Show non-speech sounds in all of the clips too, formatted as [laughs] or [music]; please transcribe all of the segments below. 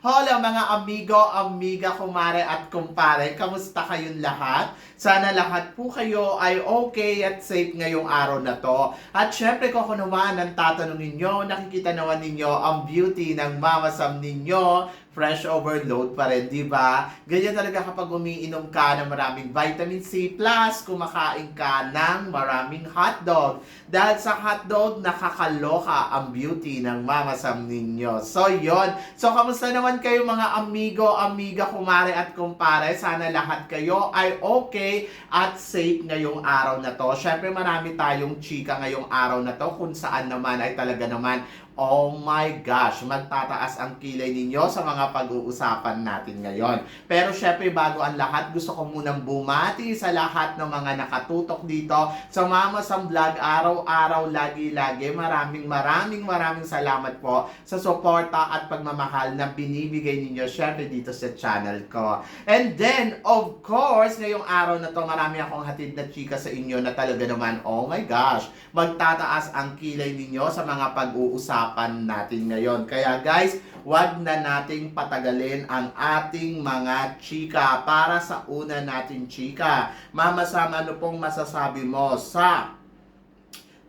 Hola mga amigo, amiga, kumare at kumpare. Kamusta kayong lahat? Sana lahat po kayo ay okay at safe ngayong araw na to. At syempre kung ako naman ang tatanungin nyo, nakikita naman ninyo ang beauty ng Mama Sam ninyo. Fresh overload pa rin, di ba? Ganyan talaga kapag umiinom ka ng maraming vitamin C+, kumakain ka ng maraming hotdog. Dahil sa hotdog, nakakaloka ang beauty ng Mama Sam ninyo. So, yon. So, kamusta naman kayo mga amigo, amiga, kumare at kumpare? Sana lahat kayo ay okay at safe ngayong araw na to. Syempre, marami tayong chika ngayong araw na to kung saan naman ay talaga naman Oh my gosh, magtataas ang kilay ninyo sa mga pag-uusapan natin ngayon. Pero syempre bago ang lahat, gusto ko munang bumati sa lahat ng mga nakatutok dito sa Mama Sam Vlog araw-araw, lagi-lagi. Maraming maraming maraming salamat po sa suporta at pagmamahal na binibigay ninyo syempre dito sa channel ko. And then, of course, ngayong araw na to, marami akong hatid na chika sa inyo na talaga naman, oh my gosh, magtataas ang kilay ninyo sa mga pag-uusapan natin ngayon. Kaya guys, wag na nating patagalin ang ating mga chika para sa una natin chika. Mama Sam, ano pong masasabi mo sa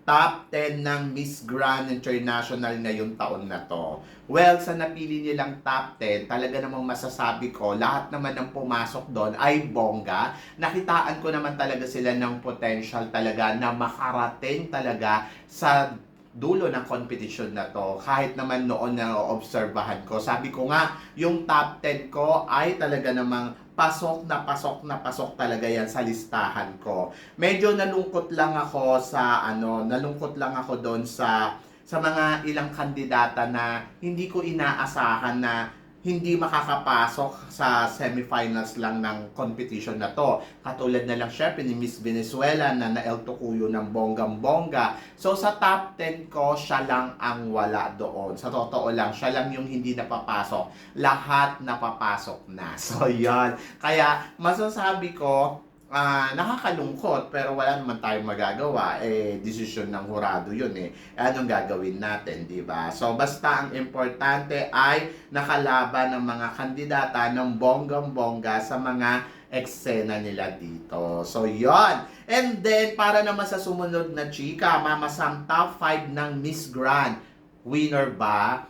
top 10 ng Miss Grand International ngayong taon na to. Well, sa napili nilang top 10, talaga namang masasabi ko, lahat naman ng pumasok doon ay bongga. Nakitaan ko naman talaga sila ng potential talaga na makarating talaga sa dulo ng competition na to. Kahit naman noon na obserbahan ko, sabi ko nga, yung top 10 ko ay talaga namang pasok na pasok na pasok talaga yan sa listahan ko. Medyo nalungkot lang ako sa ano, nalungkot lang ako doon sa sa mga ilang kandidata na hindi ko inaasahan na hindi makakapasok sa semifinals lang ng competition na to. Katulad na lang syempre ni Miss Venezuela na na-El Tocuyo ng bonggang-bongga. So sa top 10 ko, siya lang ang wala doon. Sa totoo lang, siya lang yung hindi napapasok. Lahat napapasok na. [laughs] So yan. Kaya masasabi ko, ah nakakalungkot pero wala naman tayong magagawa. Eh desisyon ng hurado yun eh. Anong gagawin natin di ba? So basta ang importante ay nakalaban ng mga kandidata ng bonggang bongga sa mga eksena nila dito. So yon and then para naman sa sumunod na chika mama Sam top 5 ng Miss Grand. Winner ba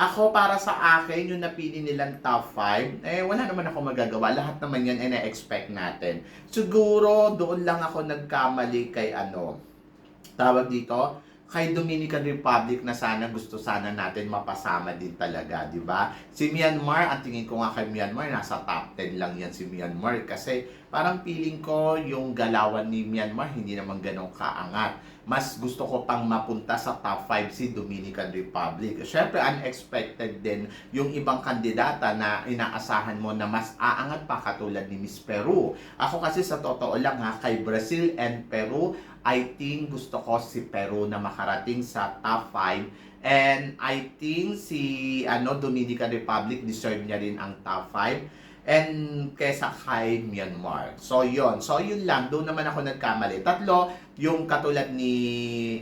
ako, para sa akin, yung napili nilang top 5, eh, wala naman ako magagawa. Lahat naman yan, eh, na-expect natin. Siguro, doon lang ako nagkamali kay ano, tawag dito, kay Dominican Republic na sana gusto sana natin mapasama din talaga, di ba? Si Myanmar, ang tingin ko nga kay Myanmar, nasa top 10 lang yan si Myanmar kasi parang feeling ko yung galawan ni Myanmar hindi naman ganong kaangat. Mas gusto ko pang mapunta sa top 5 si Dominican Republic. Siyempre, unexpected din yung ibang kandidata na inaasahan mo na mas aangat pa katulad ni Miss Peru. Ako kasi sa totoo lang ha, kay Brazil and Peru, I think gusto ko si Peru na makarating sa top 5 and I think si ano Dominican Republic deserve niya rin ang top 5 and kesa kay Myanmar. So yon. So yun lang, doon naman ako nagkamali. Tatlo, yung katulad ni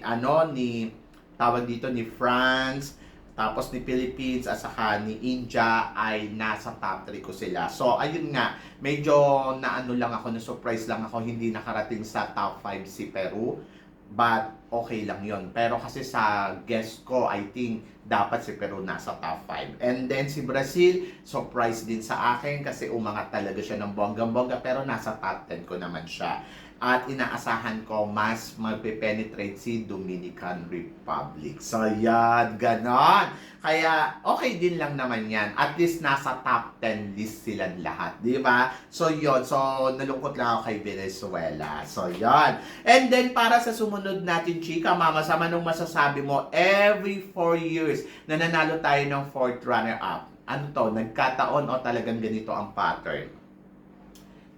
ano ni tawag dito ni France, tapos ni Philippines at saka ni India ay nasa top 3 ko sila. So ayun nga, medyo naano lang ako, na surprise lang ako hindi nakarating sa top 5 si Peru. But okay lang yon Pero kasi sa guest ko, I think dapat si Peru nasa top 5. And then si Brazil, surprise din sa akin kasi umangat talaga siya ng bonggang-bongga pero nasa top 10 ko naman siya. At inaasahan ko mas magpe-penetrate si Dominican Republic. So yan, ganon. Kaya okay din lang naman yan. At least nasa top 10 list silang lahat. Di ba? So yon So nalungkot lang ako kay Venezuela. So yon And then para sa sumunod natin, chika, mama, sa manong masasabi mo, every 4 years na nanalo tayo ng fourth runner-up. Ano to? Nagkataon o talagang ganito ang pattern?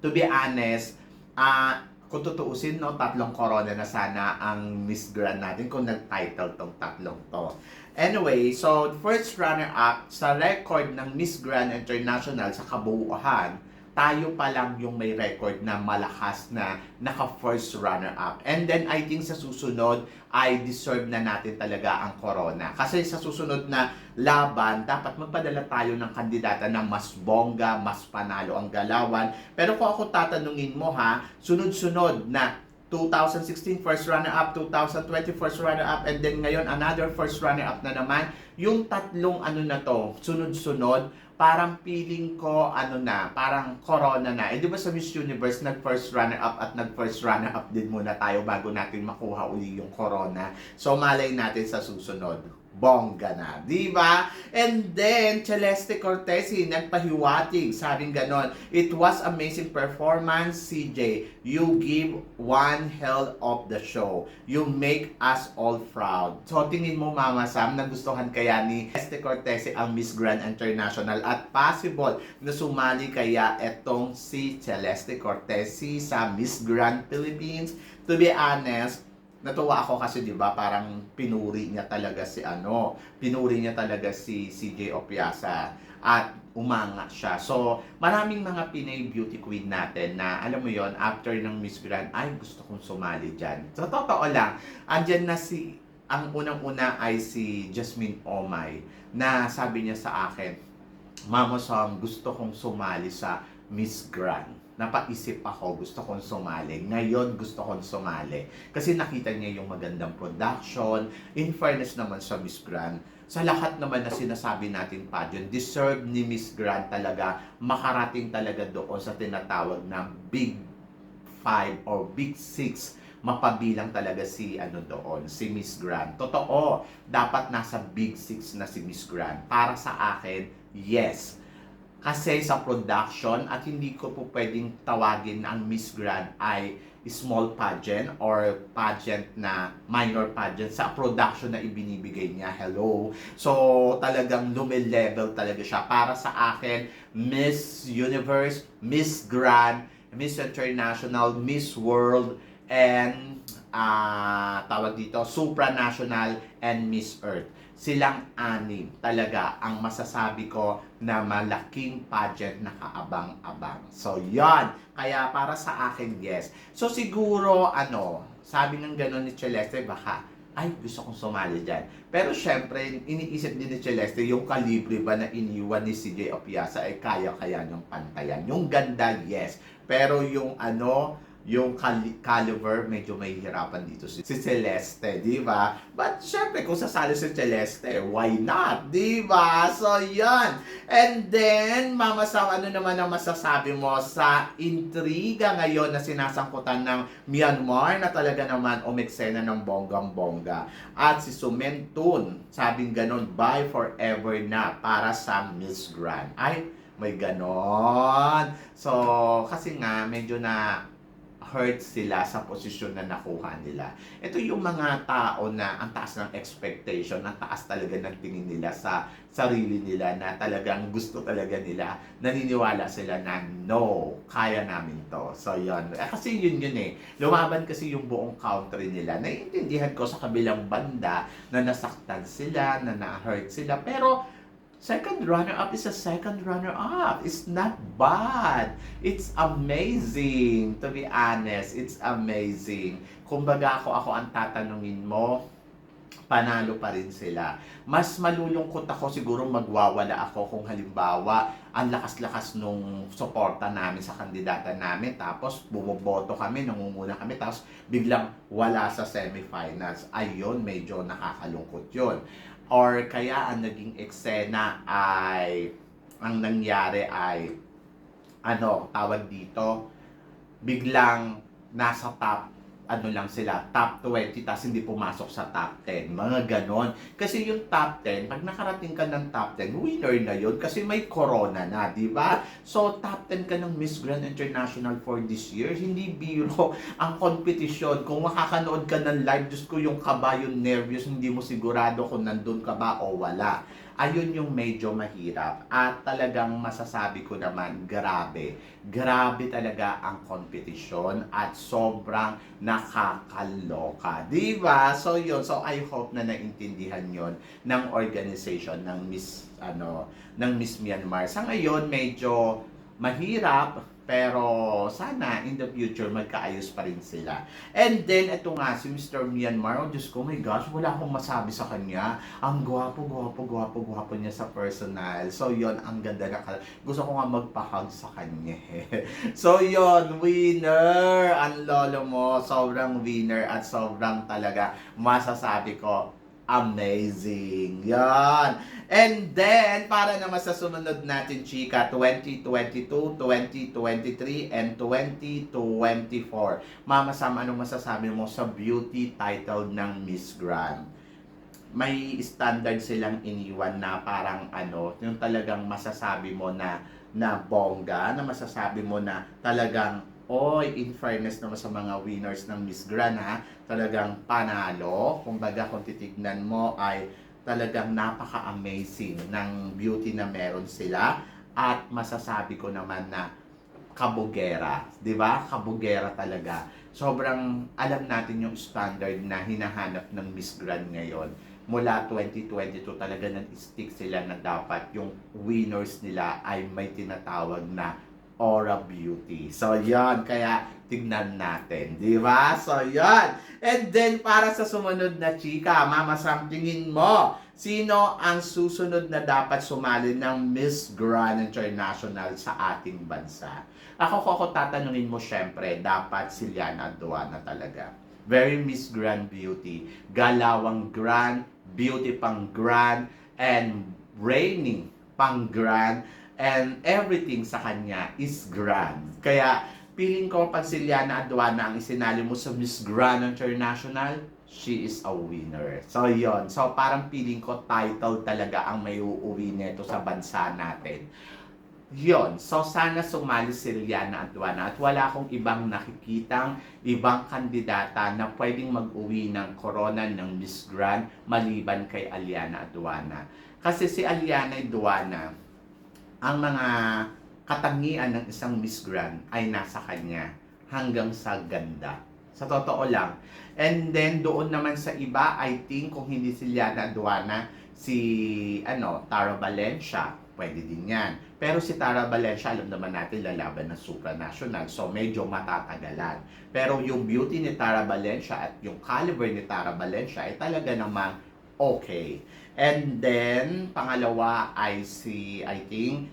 To be honest, ah kung tutuusin, no, tatlong corona na sana ang Miss Grand natin kung nag-title tong tatlong to. Anyway, so first runner-up sa record ng Miss Grand International sa kabuuan, tayo pa lang yung may record na malakas na naka-first runner-up. And then I think sa susunod ay deserve na natin talaga ang corona. Kasi sa susunod na laban, dapat magpadala tayo ng kandidata na mas bongga, mas panalo ang galawan. Pero kung ako tatanungin mo ha, sunod-sunod na 2016 first runner-up, 2020 first runner-up, and then ngayon another first runner-up na naman. Yung tatlong ano na to, sunod-sunod, parang feeling ko ano na, parang corona na. Eh di ba sa Miss Universe, nag-first runner-up at nag-first runner-up din muna tayo bago natin makuha uli yung corona. So malay natin sa susunod bongga na, di ba? And then, Celeste Cortesi, nagpahiwatig, sabing ganon, It was amazing performance, CJ. You give one hell of the show. You make us all proud. So, tingin mo, Mama Sam, nagustuhan kaya ni Celeste Cortesi ang Miss Grand International at possible na sumali kaya etong si Celeste Cortesi sa Miss Grand Philippines. To be honest, natuwa ako kasi 'di ba parang pinuri niya talaga si ano, pinuri niya talaga si CJ Opiasa at umanga siya. So, maraming mga Pinay beauty queen natin na alam mo yon after ng Miss Grand, ay gusto kong sumali diyan. So, totoo lang, andyan na si ang unang-una ay si Jasmine Omay na sabi niya sa akin, Mama Sam, gusto kong sumali sa Miss Grand napaisip ako, gusto kong sumali. Ngayon, gusto kong sumali. Kasi nakita niya yung magandang production. In fairness naman sa Miss Grand, sa lahat naman na sinasabi natin pageant, deserve ni Miss Grand talaga makarating talaga doon sa tinatawag na Big Five or Big Six mapabilang talaga si ano doon, si Miss Grand. Totoo, dapat nasa Big Six na si Miss Grand. Para sa akin, yes kasi sa production at hindi ko po pwedeng tawagin ang Miss Grand ay small pageant or pageant na minor pageant sa production na ibinibigay niya. Hello. So, talagang lumilevel talaga siya. Para sa akin, Miss Universe, Miss Grand, Miss International, Miss World, and ah tawag dito, supranational and Miss Earth. Silang anim talaga ang masasabi ko na malaking pageant na kaabang-abang. So, yon Kaya para sa akin, yes. So, siguro, ano, sabi ng gano'n ni Celeste, baka, ay, gusto kong sumali dyan. Pero syempre, iniisip din ni Celeste, yung kalibre ba na iniwan ni CJ Opiasa ay kaya-kaya niyang pantayan. Yung ganda, yes. Pero yung ano, yung cali- caliber, medyo mahihirapan dito si, si Celeste, di ba? But syempre, kung sasali si Celeste, why not? Di ba? So, yan. And then, Mama Sam, ano naman ang masasabi mo sa intriga ngayon na sinasangkutan ng Myanmar na talaga naman umeksena ng bonggang-bongga. At si Sumentun, sabing ganon, bye forever na para sa Miss Grand. Ay, may ganon. So, kasi nga, medyo na hurt sila sa posisyon na nakuha nila. Ito yung mga tao na ang taas ng expectation, ang taas talaga ng tingin nila sa sarili nila na talagang gusto talaga nila, naniniwala sila na no, kaya namin to. So yun, eh, kasi yun yun eh. Lumaban kasi yung buong country nila. Naiintindihan ko sa kabilang banda na nasaktan sila, na na-hurt sila, pero Second runner-up is a second runner-up. It's not bad. It's amazing, to be honest. It's amazing. Kumbaga ako, ako ang tatanungin mo, panalo pa rin sila. Mas malulungkot ako siguro magwawala ako kung halimbawa ang lakas-lakas nung suporta namin sa kandidata namin tapos bumoboto kami, nangunguna kami tapos biglang wala sa semifinals. Ayun, medyo nakakalungkot yun. Or kaya ang naging eksena ay ang nangyari ay ano, tawag dito, biglang nasa top ano lang sila, top 20, tapos hindi pumasok sa top 10. Mga ganon. Kasi yung top 10, pag nakarating ka ng top 10, winner na yun kasi may corona na, di ba? So, top 10 ka ng Miss Grand International for this year. Hindi biro [laughs] ang kompetisyon. Kung makakanood ka ng live, Diyos ko yung kaba, yung nervous, hindi mo sigurado kung nandun ka ba o wala. Ayun yung medyo mahirap. At talagang masasabi ko naman, grabe. Grabe talaga ang kompetisyon at sobrang nakakaloka. Di ba? So yun, so I hope na naintindihan yon ng organization ng Miss ano ng Miss Myanmar. Sa ngayon medyo mahirap pero sana in the future magkaayos pa rin sila. And then ito nga si Mr. Myanmar, oh Diyos ko, my gosh, wala akong masabi sa kanya. Ang gwapo, gwapo, gwapo, gwapo niya sa personal. So yon ang ganda na kal- Gusto ko nga magpa-hug sa kanya. [laughs] so yon winner! Ang lolo mo, sobrang winner at sobrang talaga masasabi ko amazing. Yan. And then, para naman sa sumunod natin, chika, 2022, 2023, and 2024. Mama Sam, anong masasabi mo sa beauty title ng Miss Grand? May standard silang iniwan na parang ano, yung talagang masasabi mo na na bongga, na masasabi mo na talagang Oy, in fairness naman sa mga winners ng Miss Grand ha, talagang panalo. Kumbaga kung titignan mo ay talagang napaka-amazing ng beauty na meron sila. At masasabi ko naman na kabugera, di ba? Kabugera talaga. Sobrang alam natin yung standard na hinahanap ng Miss Grand ngayon. Mula 2022 talaga nag-stick sila na dapat yung winners nila ay may tinatawag na Aura Beauty. So, yan. Kaya, tignan natin. Di ba? So, yan. And then, para sa sumunod na chika, Mama Sam, tingin mo, sino ang susunod na dapat sumali ng Miss Grand International sa ating bansa? Ako ko ako tatanungin mo, syempre, dapat si Liana Aduana talaga. Very Miss Grand Beauty. Galawang Grand, Beauty pang Grand, and Reigning pang Grand and everything sa kanya is grand. Kaya, feeling ko pag si Liana Aduana ang isinali mo sa Miss Grand International, she is a winner. So, yon So, parang feeling ko title talaga ang may uuwi nito sa bansa natin. Yon. So, sana sumali si Liana Aduana at wala akong ibang nakikitang ibang kandidata na pwedeng mag-uwi ng corona ng Miss Grand maliban kay Aliana Aduana. Kasi si Aliana Aduana, ang mga katangian ng isang Miss Grand ay nasa kanya hanggang sa ganda. Sa totoo lang. And then doon naman sa iba, I think kung hindi si Liana Aduana, si ano, Tara Valencia, pwede din yan. Pero si Tara Valencia, alam naman natin, lalaban ng supranational. So, medyo matatagalan. Pero yung beauty ni Tara Valencia at yung caliber ni Tara Valencia ay talaga namang okay. And then, pangalawa ay si, I think,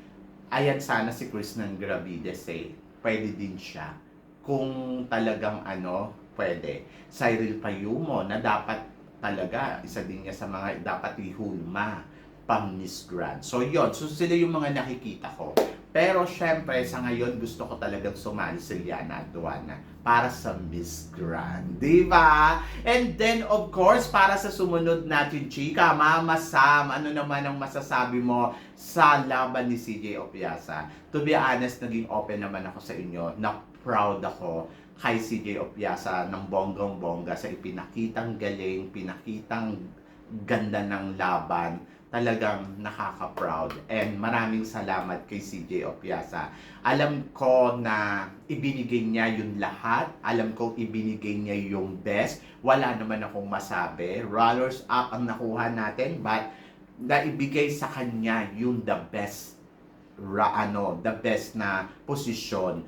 ayan sana si Chris ng Gravides eh. Pwede din siya. Kung talagang ano, pwede. Cyril Payumo na dapat talaga, isa din niya sa mga dapat ihulma pang Miss Grand. So, yon So, sila yung mga nakikita ko. Pero, syempre, sa ngayon, gusto ko talagang sumali si Liana Aduana para sa Miss Grand. Di ba? And then, of course, para sa sumunod natin, chika, Mama Sam, ano naman ang masasabi mo sa laban ni CJ Opiasa? To be honest, naging open naman ako sa inyo na proud ako kay CJ Opiasa ng bonggang-bongga sa ipinakitang galing, pinakitang ganda ng laban talagang nakaka-proud. And maraming salamat kay CJ Opiasa. Alam ko na ibinigay niya yung lahat. Alam ko ibinigay niya yung best. Wala naman akong masabi. Runners up ang nakuha natin, but naibigay sa kanya yung the best ra, ano, the best na posisyon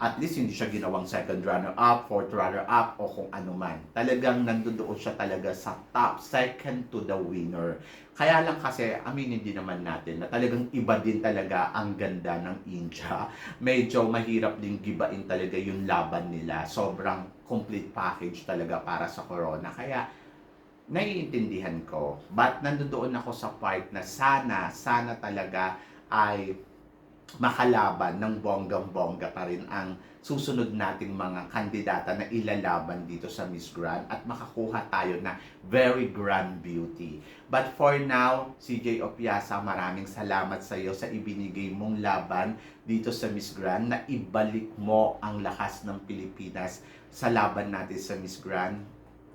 at least hindi siya ginawang second runner-up, fourth runner-up, o kung ano man. Talagang nandoon siya talaga sa top, second to the winner. Kaya lang kasi, aminin din naman natin na talagang iba din talaga ang ganda ng India. Medyo mahirap din gibain talaga yung laban nila. Sobrang complete package talaga para sa Corona. Kaya, naiintindihan ko. But nandoon ako sa part na sana, sana talaga ay makalaban ng bonggang-bongga pa rin ang susunod nating mga kandidata na ilalaban dito sa Miss Grand at makakuha tayo na very grand beauty. But for now, CJ Opiasa, maraming salamat sa iyo sa ibinigay mong laban dito sa Miss Grand na ibalik mo ang lakas ng Pilipinas sa laban natin sa Miss Grand.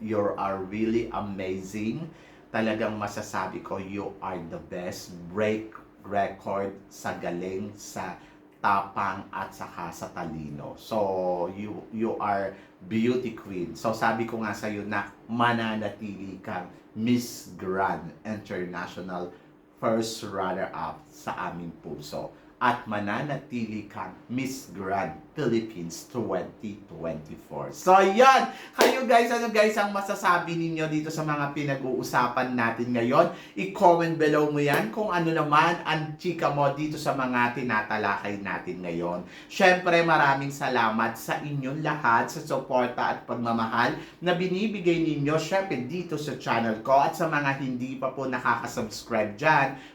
You are really amazing talagang masasabi ko you are the best break record sa galing sa tapang at saka sa talino. So you you are beauty queen. So sabi ko nga sa iyo na mananatili kang Miss Grand International first runner-up sa aming puso at mananatili kang Miss Grand Philippines 2024. So, yan! Kayo guys, ano guys ang masasabi ninyo dito sa mga pinag-uusapan natin ngayon? I-comment below mo yan kung ano naman ang chika mo dito sa mga tinatalakay natin ngayon. Syempre, maraming salamat sa inyong lahat sa suporta at pagmamahal na binibigay ninyo syempre dito sa channel ko at sa mga hindi pa po nakaka-subscribe dyan,